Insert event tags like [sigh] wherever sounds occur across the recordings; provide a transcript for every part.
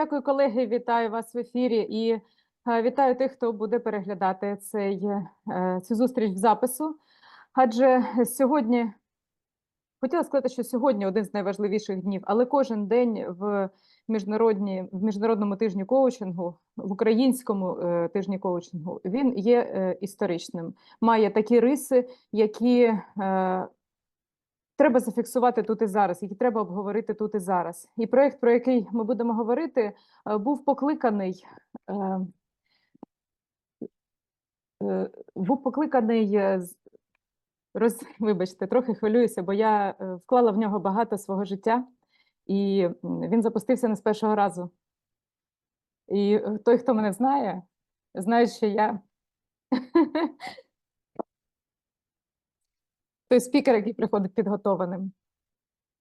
Дякую, колеги. Вітаю вас в ефірі і е, вітаю тих, хто буде переглядати цей, е, цю зустріч в запису. Адже сьогодні хотіла сказати, що сьогодні один з найважливіших днів, але кожен день в міжнародні, в міжнародному тижні коучингу, в українському е, тижні коучингу, він є історичним, має такі риси, які треба зафіксувати тут і зараз, які треба обговорити тут і зараз. І проєкт, про який ми будемо говорити, е, був покликаний. е, е, Був покликаний роз, вибачте, трохи хвилююся, бо я вклала в нього багато свого життя, і він запустився не з першого разу. І той, хто мене знає, знає, що я [laughs] той спікер, який приходить підготованим.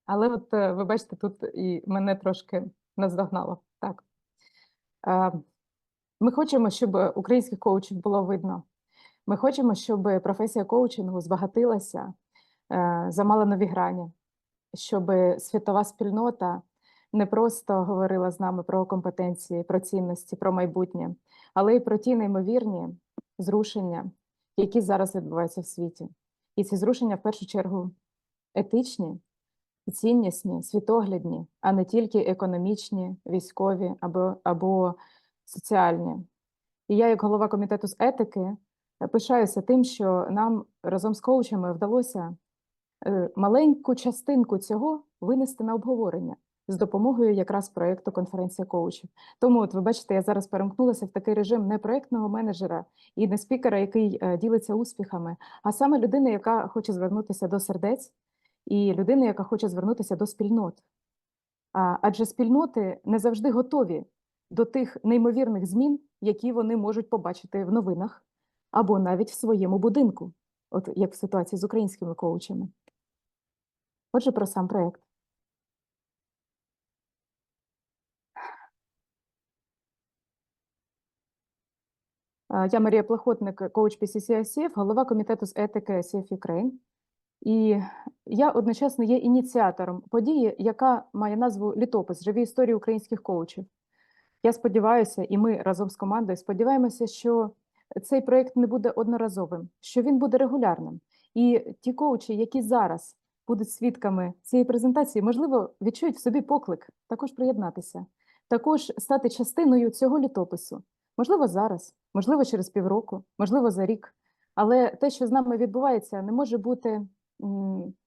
Але от е, ви бачите, тут і мене трошки наздогнало. Так. Е, Ми хочемо, щоб українських коучів було видно. Ми хочемо, щоб професія коучингу збагатилася, е, замала нові грані, щоб світова спільнота не просто говорила з нами про компетенції, про цінності, про майбутнє, але й про ті неймовірні зрушення, які зараз відбуваються в світі. І ці зрушення в першу чергу етичні, ціннісні, світоглядні, а не тільки економічні, військові або, або соціальні. І я, як голова комітету з етики, пишаюся тим, що нам разом з коучами вдалося е, маленьку частинку цього винести на обговорення з допомогою якраз проєкту конференція коучів. Тому, от ви бачите, я зараз перемкнулася в такий режим не проєктного менеджера і не спікера, який е, ділиться успіхами, а саме людини, яка хоче звернутися до сердець, і людини, яка хоче звернутися до спільнот. Адже спільноти не завжди готові до тих неймовірних змін, які вони можуть побачити в новинах або навіть в своєму будинку, от як в ситуації з українськими коучами. Отже, про сам проєкт. Я Марія Плахотник, коуч PCC голова комітету з етики ICF Ukraine. І я одночасно є ініціатором події, яка має назву Літопис Живі історії українських коучів. Я сподіваюся, і ми разом з командою сподіваємося, що цей проєкт не буде одноразовим, що він буде регулярним. І ті коучі, які зараз будуть свідками цієї презентації, можливо, відчують в собі поклик також приєднатися, також стати частиною цього літопису. Можливо, зараз, можливо, через півроку, можливо, за рік. Але те, що з нами відбувається, не може бути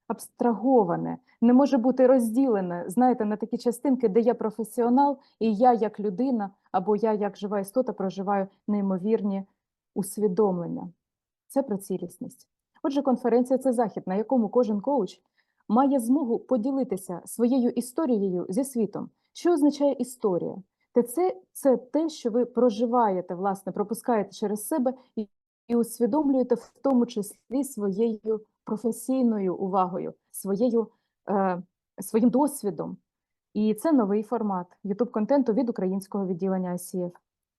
абстраговане, не може бути розділене, знаєте, на такі частинки, де я професіонал, і я як людина, або я як жива істота проживаю неймовірні усвідомлення. Це про цілісність. Отже, конференція це захід, на якому кожен коуч має змогу поділитися своєю історією зі світом. Що означає історія? Те це, це те, що ви проживаєте, власне, пропускаєте через себе і, і усвідомлюєте в тому числі своєю професійною увагою, своєю, е, своїм досвідом. І це новий формат youtube контенту від українського відділення ICF.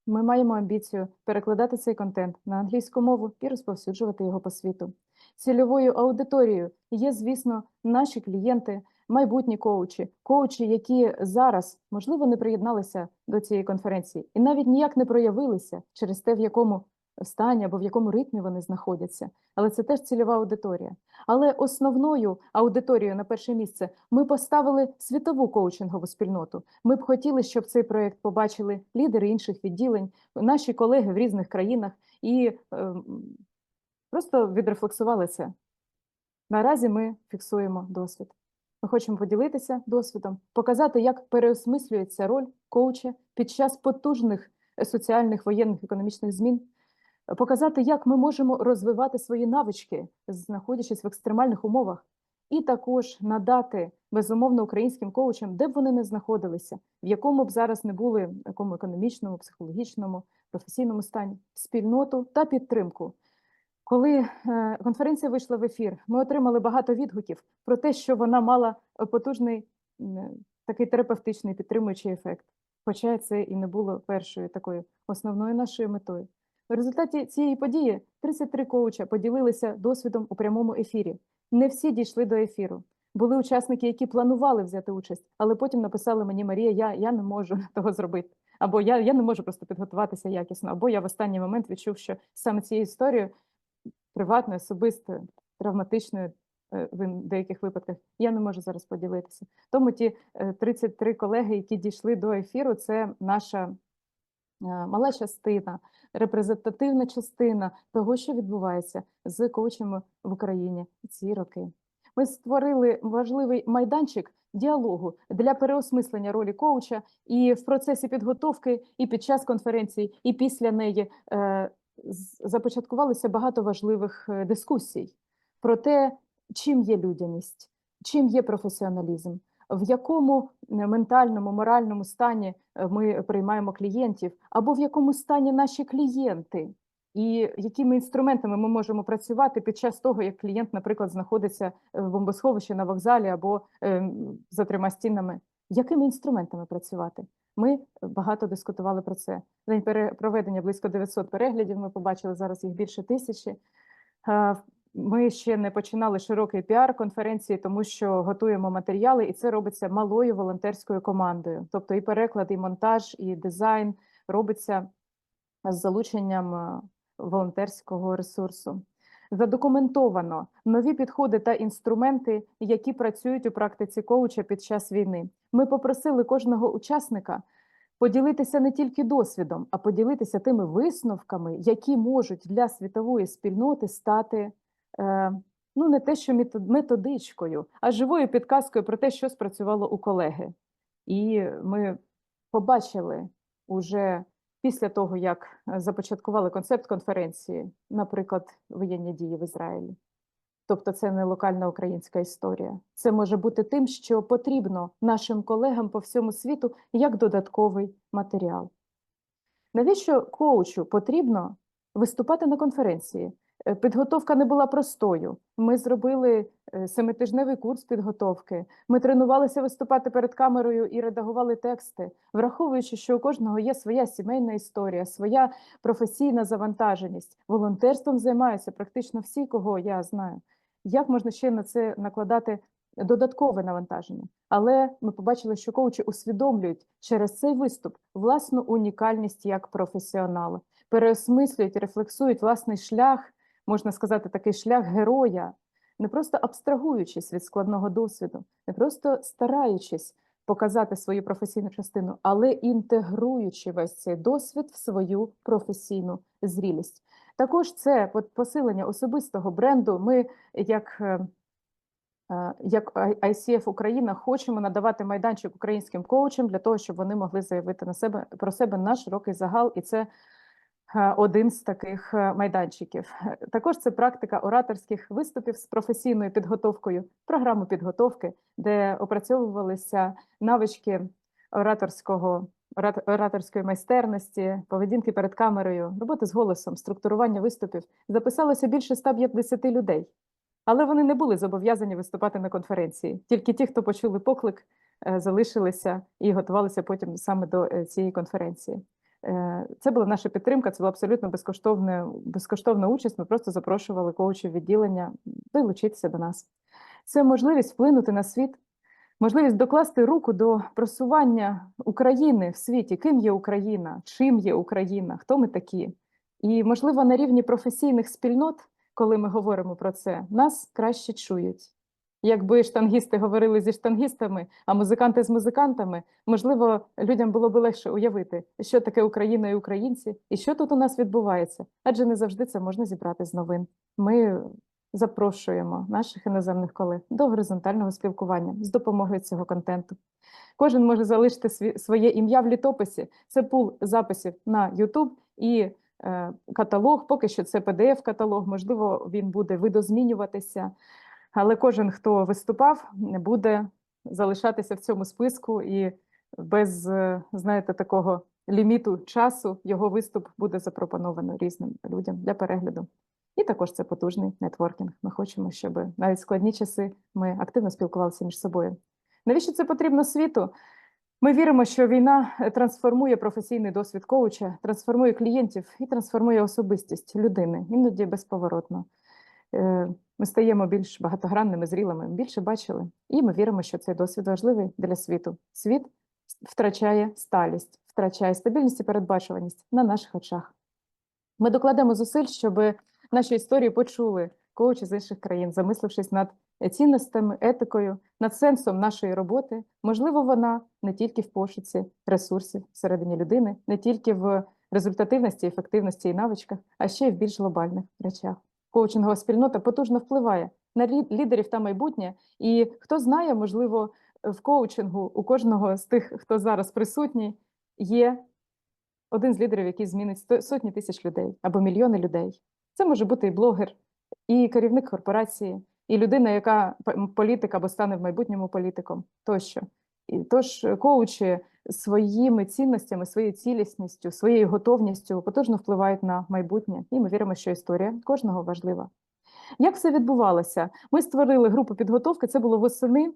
Ми маємо амбіцію перекладати цей контент на англійську мову і розповсюджувати його по світу. Цільовою аудиторією є, звісно, наші клієнти, майбутні коучі, коучі, які зараз, можливо, не приєдналися до цієї конференції і навіть ніяк не проявилися через те, в якому стані або в якому ритмі вони знаходяться. Але це теж цільова аудиторія. Але основною аудиторією на перше місце ми поставили світову коучингову спільноту. Ми б хотіли, щоб цей проект побачили лідери інших відділень, наші колеги в різних країнах і ем, просто відрефлексували це. Наразі ми фіксуємо досвід. Ми хочемо поділитися досвідом, показати, як переосмислюється роль коуча під час потужних соціальних, воєнних, економічних змін, показати, як ми можемо розвивати свої навички, знаходячись в екстремальних умовах, і також надати безумовно українським коучам, де б вони не знаходилися, в якому б зараз не були в якому економічному, психологічному, професійному стані, спільноту та підтримку. Коли е, конференція вийшла в ефір, ми отримали багато відгуків про те, що вона мала потужний е, такий терапевтичний підтримуючий ефект. Хоча це і не було першою такою основною нашою метою. В результаті цієї події 33 коуча поділилися досвідом у прямому ефірі. Не всі дійшли до ефіру. Були учасники, які планували взяти участь, але потім написали мені Марія, я, я не можу [laughs] того зробити. Або я, я не можу просто підготуватися якісно, або я в останній момент відчув, що саме цією історією приватною, особистою, травматичною е, в деяких випадках я не можу зараз поділитися. Тому ті е, 33 колеги, які дійшли до ефіру, це наша е, мала частина, репрезентативна частина того, що відбувається з коучами в Україні ці роки. Ми створили важливий майданчик діалогу для переосмислення ролі коуча і в процесі підготовки, і під час конференції, і після неї е, започаткувалося багато важливих е, дискусій про те, чим є людяність, чим є професіоналізм, в якому ментальному, моральному стані е, ми приймаємо клієнтів, або в якому стані наші клієнти, і якими інструментами ми можемо працювати під час того, як клієнт, наприклад, знаходиться е, в бомбосховищі на вокзалі або ем, за трьома стінами. Якими інструментами працювати? Ми багато дискутували про це. День проведення близько 900 переглядів. Ми побачили зараз їх більше тисячі. Е, Ми ще не починали широкий піар конференції, тому що готуємо матеріали, і це робиться малою волонтерською командою. Тобто і переклад, і монтаж, і дизайн робиться з залученням е, волонтерського ресурсу. Задокументовано нові підходи та інструменти, які працюють у практиці коуча під час війни. Ми попросили кожного учасника поділитися не тільки досвідом, а поділитися тими висновками, які можуть для світової спільноти стати е, ну не те, що метод- методичкою, а живою підказкою про те, що спрацювало у колеги. І ми побачили уже після того, як е, започаткували концепт конференції, наприклад, воєнні дії в Ізраїлі. Тобто це не локальна українська історія. Це може бути тим, що потрібно нашим колегам по всьому світу як додатковий матеріал. Навіщо коучу потрібно виступати на конференції? Е, Підготовка не була простою. Ми зробили е, семитижневий курс підготовки. Ми тренувалися виступати перед камерою і редагували тексти, враховуючи, що у кожного є своя сімейна історія, своя професійна завантаженість. Волонтерством займаються практично всі, кого я знаю. Як можна ще на це накладати додаткове навантаження? Але ми побачили, що коучі усвідомлюють через цей виступ власну унікальність як професіонала, переосмислюють, рефлексують власний шлях, можна сказати, такий шлях героя, не просто абстрагуючись від складного досвіду, не просто стараючись показати свою професійну частину, але інтегруючи весь цей досвід в свою професійну зрілість. Також це посилення особистого бренду. Ми, як е, е, як ICF Україна, хочемо надавати майданчик українським коучам для того, щоб вони могли заявити на себе про себе на широкий загал, і це один з таких е, майданчиків. Е, Також це практика ораторських виступів з професійною підготовкою, програму підготовки, де опрацьовувалися навички ораторського ораторської майстерності, поведінки перед камерою, роботи з голосом, структурування виступів. Записалося більше 150 людей, але вони не були зобов'язані виступати на конференції. Тільки ті, хто почули поклик, е, залишилися і готувалися потім саме до е, цієї конференції. Е, Це була наша підтримка, це була абсолютно безкоштовна, безкоштовна участь. Ми просто запрошували коучів відділення долучитися до нас. Це можливість вплинути на світ, можливість докласти руку до просування України в світі, ким є Україна, чим є Україна, хто ми такі. І, можливо, на рівні професійних спільнот, коли ми говоримо про це, нас краще чують. Якби штангісти говорили зі штангістами, а музиканти з музикантами, можливо, людям було б легше уявити, що таке Україна і українці, і що тут у нас відбувається. Адже не завжди це можна зібрати з новин. Ми запрошуємо наших іноземних колег до горизонтального спілкування з допомогою цього контенту. Кожен може залишити своє ім'я в літописі. Це пул записів на YouTube і е, каталог. Поки що це PDF-каталог, можливо, він буде видозмінюватися. Але кожен, хто виступав, буде залишатися в цьому списку, і без, е, знаєте, такого ліміту часу його виступ буде запропоновано різним людям для перегляду. І також це потужний нетворкінг. Ми хочемо, щоб навіть складні часи ми активно спілкувалися між собою. Навіщо це потрібно світу? Ми віримо, що війна е, трансформує професійний досвід коуча, трансформує клієнтів і трансформує особистість людини, іноді безповоротно. Е, ми стаємо більш багатогранними, зрілими, більше бачили. І ми віримо, що цей досвід важливий для світу. Світ втрачає сталість, втрачає стабільність і передбачуваність на наших очах. Ми докладемо зусиль, щоб наші історії почули коучі з інших країн, замислившись над цінностями, етикою, над сенсом нашої роботи. Можливо, вона не тільки в пошуці ресурсів всередині людини, не тільки в результативності, ефективності і навичках, а ще й в більш глобальних речах. Коучингова спільнота потужно впливає на лідерів та майбутнє. І хто знає, можливо, в коучингу у кожного з тих, хто зараз присутній, є один з лідерів, який змінить сотні тисяч людей або мільйони людей. Це може бути і блогер, і керівник корпорації, і людина, яка політик або стане в майбутньому політиком тощо. І тож коучі своїми цінностями, своєю цілісністю, своєю готовністю потужно впливають на майбутнє. І ми віримо, що історія кожного важлива. Як все відбувалося? Ми створили групу підготовки. Це було восени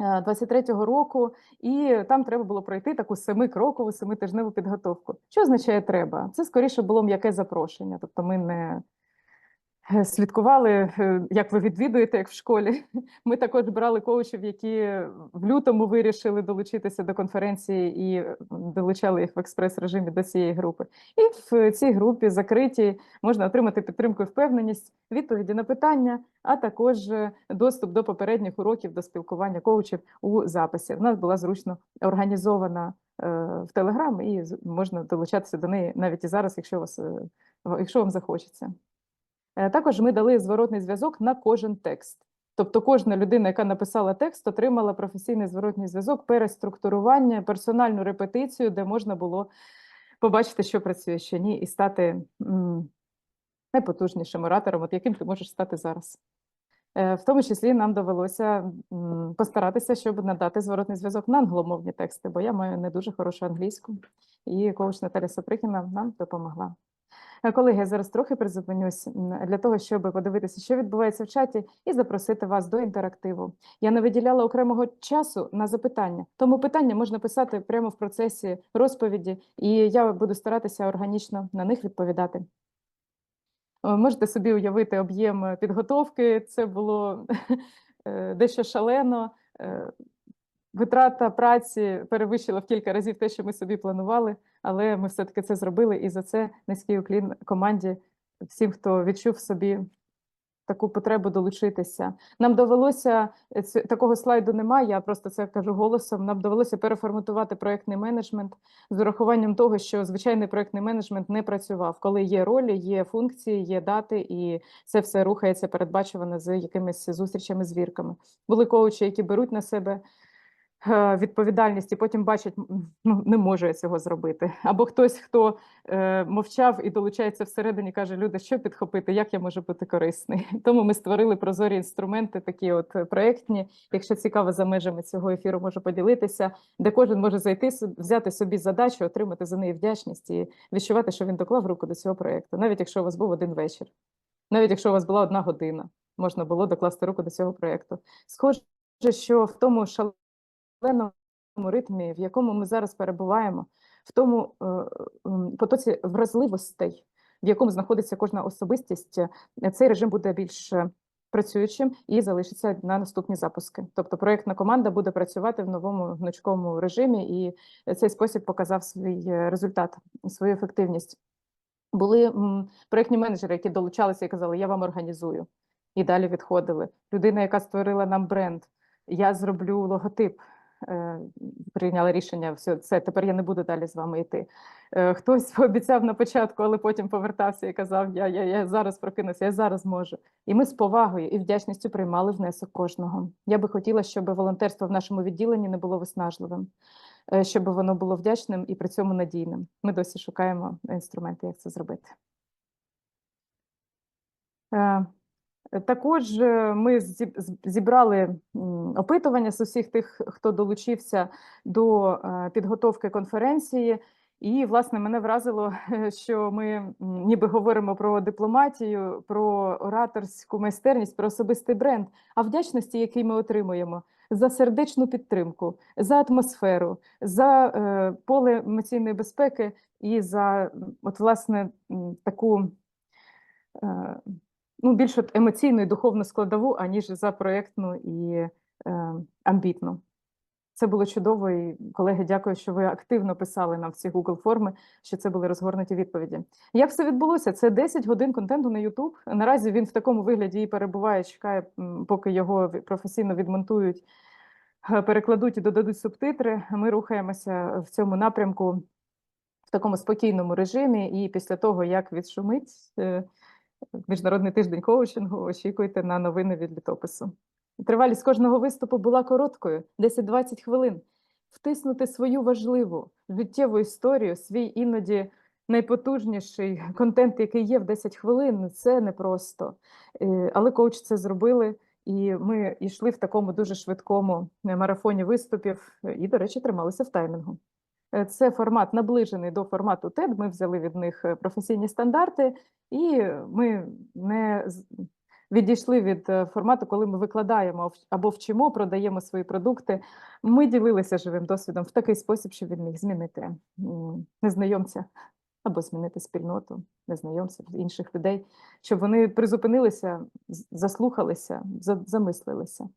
е, 23-го року, і там треба було пройти таку семикрокову, семитижневу підготовку. Що означає треба? Це скоріше було м'яке запрошення. Тобто, ми не е, слідкували, е, як ви відвідуєте, як в школі. [laughs] Ми також брали коучів, які в лютому вирішили долучитися до конференції і долучали їх в експрес-режимі до цієї групи. І в цій групі закриті можна отримати підтримку і впевненість, відповіді на питання, а також е, доступ до попередніх уроків до спілкування коучів у записі. У нас була зручно організована е, в Телеграм, і можна долучатися до неї навіть і зараз, якщо вас е, якщо вам захочеться. Е, Також ми дали зворотний зв'язок на кожен текст. Тобто кожна людина, яка написала текст, отримала професійний зворотний зв'язок, переструктурування, персональну репетицію, де можна було побачити, що працює, що ні, і стати найпотужнішим оратором, от яким ти можеш стати зараз. Е, В тому числі нам довелося постаратися, щоб надати зворотний зв'язок на англомовні тексти, бо я маю не дуже хорошу англійську, і коуч Наталя Саприкіна нам допомогла. Е, Колеги, я зараз трохи призупинюсь для того, щоб подивитися, що відбувається в чаті, і запросити вас до інтерактиву. Я не виділяла окремого часу на запитання, тому питання можна писати прямо в процесі розповіді, і я буду старатися органічно на них відповідати. Е, Можете собі уявити об'єм е, підготовки. Це було [laughs] дещо шалено. Витрата праці перевищила в кілька разів те, що ми собі планували, але ми все-таки це зробили, і за це низький уклін команді, всім, хто відчув собі таку потребу долучитися. Нам довелося такого слайду немає. Я просто це кажу голосом. Нам довелося переформатувати проектний менеджмент з урахуванням того, що звичайний проектний менеджмент не працював, коли є ролі, є функції, є дати, і це все рухається передбачувано з якимись зустрічами, звірками. Були коучі, які беруть на себе відповідальність і потім бачать, ну не можу я цього зробити. Або хтось, хто е, мовчав і долучається всередині, каже: Люда, що підхопити, як я можу бути корисний? [laughs] Тому ми створили прозорі інструменти, такі от е, проектні. Якщо цікаво за межами цього ефіру, можу поділитися, де кожен може зайти, взяти собі задачу, отримати за неї вдячність і відчувати, що він доклав руку до цього проекту, навіть якщо у вас був один вечір, навіть якщо у вас була одна година, можна було докласти руку до цього проекту. Схоже, що в тому шаленому ритмі, в якому ми зараз перебуваємо, в тому е, потоці вразливостей, в якому знаходиться кожна особистість, е, цей режим буде більш е, працюючим і залишиться на наступні запуски. Тобто проєктна команда буде працювати в новому гнучковому режимі, і цей спосіб показав свій результат, свою ефективність. Були проєктні менеджери, які долучалися і казали, я вам організую. І далі відходили. Людина, яка створила нам бренд, я зроблю логотип. Е, Прийняла рішення, все, це тепер я не буду далі з вами йти. Е, Хтось [laughs] пообіцяв на початку, але потім повертався і казав: Я, я, я зараз прокинуся, я зараз можу. І ми з повагою і вдячністю приймали внесок кожного. Я би хотіла, щоб волонтерство в нашому відділенні не було виснажливим, е, щоб воно було вдячним і при цьому надійним. Ми досі шукаємо інструменти, як це зробити. Також е, ми зібрали опитування з усіх тих, хто долучився до е, підготовки конференції. І, власне, мене вразило, [laughs] що ми ніби говоримо про дипломатію, про ораторську майстерність, про особистий бренд, а вдячності, який ми отримуємо за сердечну підтримку, за атмосферу, за е, поле емоційної безпеки і за, от, власне, таку. Ну, більш от емоційну і духовну складову, аніж за проєктну і е, амбітну. Це було чудово, і колеги, дякую, що ви активно писали нам в ці Google форми, що це були розгорнуті відповіді. Як все відбулося? Це 10 годин контенту на YouTube. Наразі він в такому вигляді і перебуває, чекає, поки його професійно відмонтують, е, перекладуть і додадуть субтитри. Ми рухаємося в цьому напрямку в такому спокійному режимі. І після того, як відшумить е, міжнародний тиждень коучингу, очікуйте на новини від літопису. Тривалість кожного виступу була короткою 10-20 хвилин. Втиснути свою важливу життєву історію, свій іноді найпотужніший контент, який є в 10 хвилин, це непросто. Е, Але коуч це зробили, і ми йшли в такому дуже швидкому е, марафоні виступів, і, до речі, трималися в таймінгу. Е, Це формат наближений до формату TED. Ми взяли від них е, професійні стандарти, і ми не відійшли від е, формату, коли ми викладаємо або вчимо, продаємо свої продукти. Ми ділилися живим досвідом в такий спосіб, щоб він міг змінити незнайомця або змінити спільноту незнайомців, інших людей, щоб вони призупинилися, заслухалися, за- замислилися.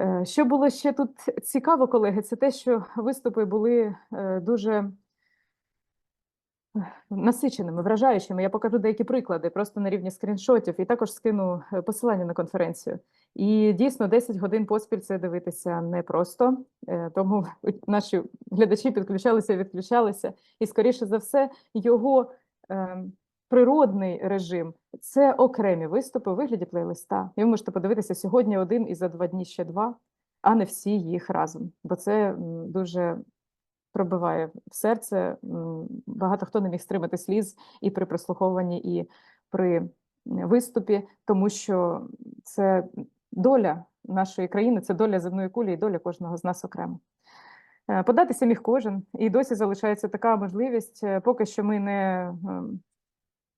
Е, Що було ще тут цікаво, колеги, це те, що виступи були е, дуже насиченими, вражаючими. Я покажу деякі приклади просто на рівні скріншотів, і також скину е, посилання на конференцію. І дійсно 10 годин поспіль це дивитися непросто, е, тому наші глядачі підключалися відключалися. І, скоріше за все, його е, природний режим це окремі виступи у вигляді плейлиста. І ви можете подивитися сьогодні один і за два дні ще два, а не всі їх разом, бо це дуже пробиває в серце. Багато хто не міг стримати сліз і при прослуховуванні, і при виступі, тому що це доля нашої країни, це доля земної кулі і доля кожного з нас окремо. Е, Податися міг кожен, і досі залишається така можливість. Е, Поки що ми не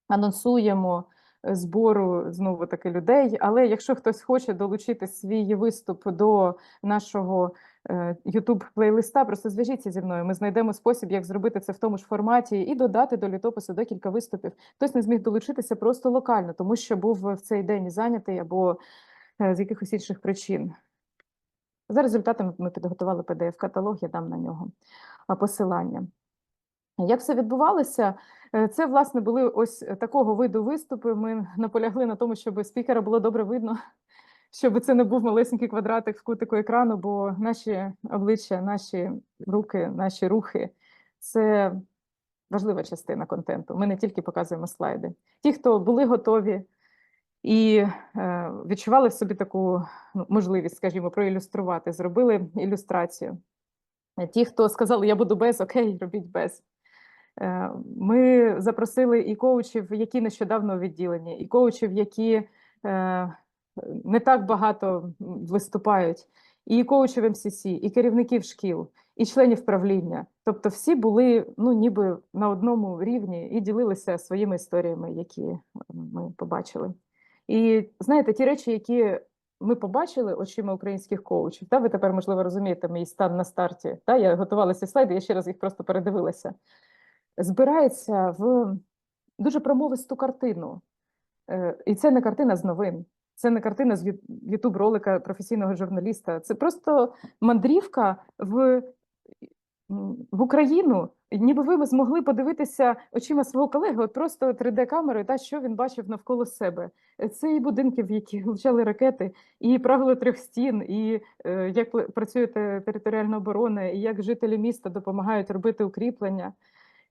анонсуємо е, збору знову таки людей. Але якщо хтось хоче долучити свій виступ до нашого е, youtube плейлиста, просто зв'яжіться зі мною. Ми знайдемо спосіб, як зробити це в тому ж форматі, і додати до літопису декілька виступів. Хтось не зміг долучитися просто локально, тому що був в цей день зайнятий або е, з якихось інших причин. За результатами ми підготували PDF-каталог, я дам на нього посилання. Як все відбувалося? Е, Це, власне, були ось такого виду виступи. Ми наполягли на тому, щоб спікера було добре видно, [laughs] щоб це не був малесенький квадратик в кутику екрану, бо наші обличчя, наші руки, наші рухи це важлива частина контенту. Ми не тільки показуємо слайди. Ті, хто були готові і е, відчували в собі таку ну, можливість, скажімо, проілюструвати, зробили ілюстрацію. Е, Ті, хто сказали, я буду без, окей, [laughs] робіть без. Е, Ми запросили і коучів, які нещодавно у відділенні, і коучів, які е, не так багато виступають, і коучів МСС, і керівників шкіл, і членів правління. Тобто всі були ну, ніби на одному рівні і ділилися своїми історіями, які ми побачили. І знаєте, ті речі, які ми побачили очима українських коучів, та ви тепер, можливо, розумієте мій стан на старті. Та я готувала ці слайди, я ще раз їх просто передивилася. Збирається в дуже промовисту картину. Е, І це не картина з новин, це не картина з ютуб ролика професійного журналіста. Це просто мандрівка в, в Україну. Ніби ви змогли подивитися очима свого колеги, от просто 3D-камерою, та що він бачив навколо себе. Е, Це і будинки, в які влучали ракети, і правило трьох стін, і е, як працює територіальна оборона, і як жителі міста допомагають робити укріплення,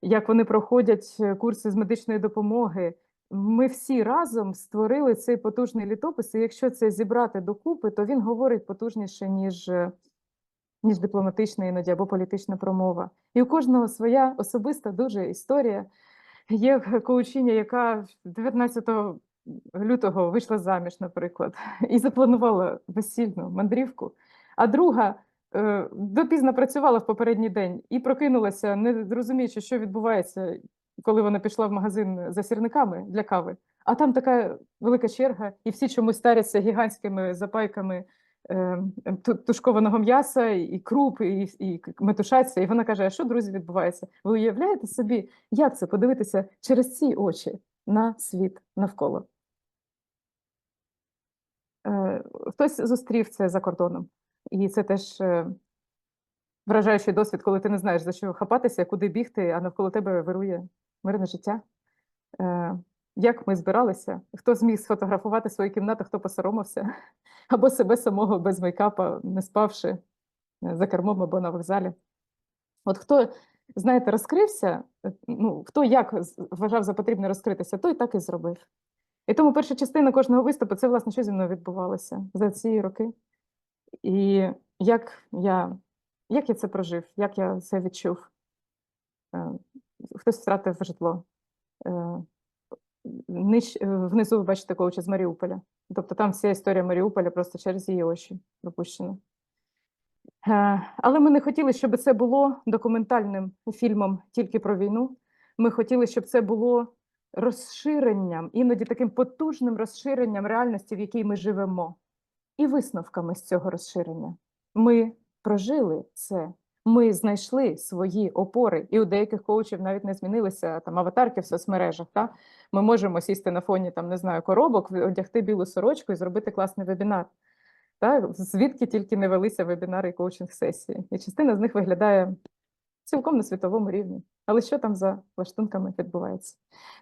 як вони проходять е, курси з медичної допомоги. Ми всі разом створили цей потужний літопис, і якщо це зібрати докупи, то він говорить потужніше, ніж, е, ніж дипломатична іноді або політична промова. І у кожного своя особиста дуже історія. Є коучиня, яка 19 лютого вийшла заміж, наприклад, і запланувала весільну мандрівку. А друга допізно працювала в попередній день і прокинулася, не розуміючи, що відбувається, коли вона пішла в магазин за сірниками для кави. А там така велика черга, і всі чомусь старяться гігантськими запайками е, тушкованого м'яса, і круп, і, і метушаться. І вона каже: А що, друзі, відбувається? Ви уявляєте собі, як це подивитися через ці очі на світ навколо? Е, Хтось зустрів це за кордоном, і це теж е, вражаючий досвід, коли ти не знаєш за що хапатися, куди бігти, а навколо тебе вирує мирне життя. Е, Як ми збиралися, хто зміг сфотографувати свою кімнату, хто посоромився, [laughs] або себе самого без мейкапа, не спавши е, за кермом або на вокзалі. От хто, знаєте, розкрився, ну, хто як вважав за потрібне розкритися, той так і зробив. І тому перша частина кожного виступу це, власне, що зі мною відбувалося за ці роки. І як я, як я це прожив, як я це відчув. Е, Хтось втратив житло. Е, Ниж, е, внизу ви бачите коуча з Маріуполя. Тобто там вся історія Маріуполя просто через її очі пропущена. Але ми не хотіли, щоб це було документальним фільмом тільки про війну. Ми хотіли, щоб це було розширенням, іноді таким потужним розширенням реальності, в якій ми живемо, і висновками з цього розширення. Ми прожили це. Ми знайшли свої опори, і у деяких коучів навіть не змінилися там аватарки в соцмережах. Та? Ми можемо сісти на фоні там, не знаю, коробок, одягти білу сорочку і зробити класний вебінар. Та? Звідки тільки не велися вебінари і коучинг-сесії. І частина з них виглядає цілком на світовому рівні. Але що там за лаштунками відбувається?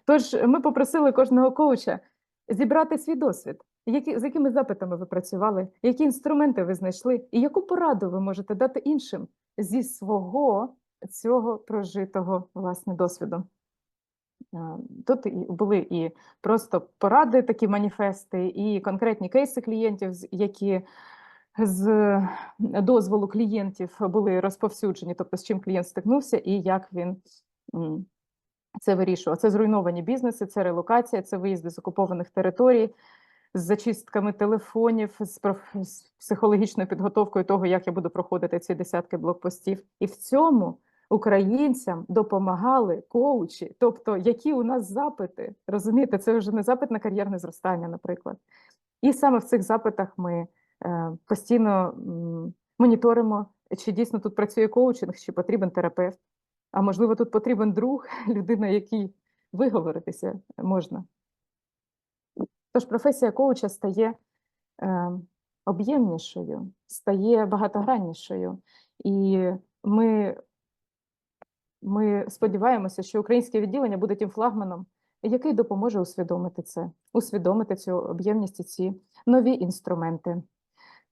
Тож ми попросили кожного коуча зібрати свій досвід, які, з якими запитами ви працювали, які інструменти ви знайшли, і яку пораду ви можете дати іншим зі свого цього прожитого власне досвіду. Е, Тут і були і просто поради, такі маніфести, і конкретні кейси клієнтів, які з дозволу клієнтів були розповсюджені, тобто з чим клієнт стикнувся і як він це вирішував. Це зруйновані бізнеси, це релокація, це виїзди з окупованих територій, з зачистками телефонів, з, проф- з психологічною підготовкою того, як я буду проходити ці десятки блокпостів. І в цьому українцям допомагали коучі, тобто які у нас запити, розумієте, це вже не запит на кар'єрне зростання, наприклад. І саме в цих запитах ми е, постійно моніторимо, чи дійсно тут працює коучинг, чи потрібен терапевт. А можливо, тут потрібен друг, [laughs] людина, якій виговоритися можна. Тож професія коуча стає е, об'ємнішою, стає багатограннішою. І ми, ми сподіваємося, що українське відділення буде тим флагманом, який допоможе усвідомити це, усвідомити цю об'ємність і ці нові інструменти.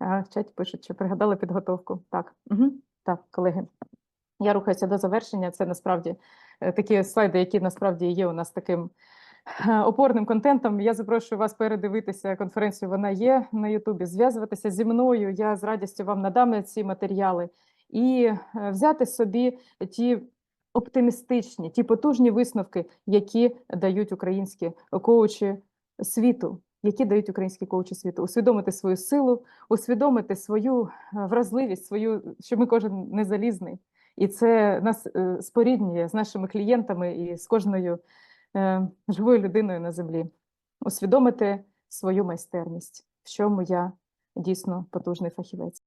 Е, В чаті пишуть, що пригадали підготовку. Так, угу. так, колеги. Я рухаюся до завершення. Це насправді е, такі слайди, які насправді є у нас таким [laughs] опорним контентом. Я запрошую вас передивитися конференцію. Вона є на Ютубі. Зв'язуватися зі мною. Я з радістю вам надам ці матеріали і е, взяти собі ті оптимістичні, ті потужні висновки, які дають українські коучі світу. Які дають українські коучі світу, усвідомити свою силу, усвідомити свою е, вразливість, свою, що ми кожен не залізний, і це нас е, споріднює з нашими клієнтами і з кожною живою людиною на землі. Усвідомити свою майстерність, в чому я дійсно потужний фахівець.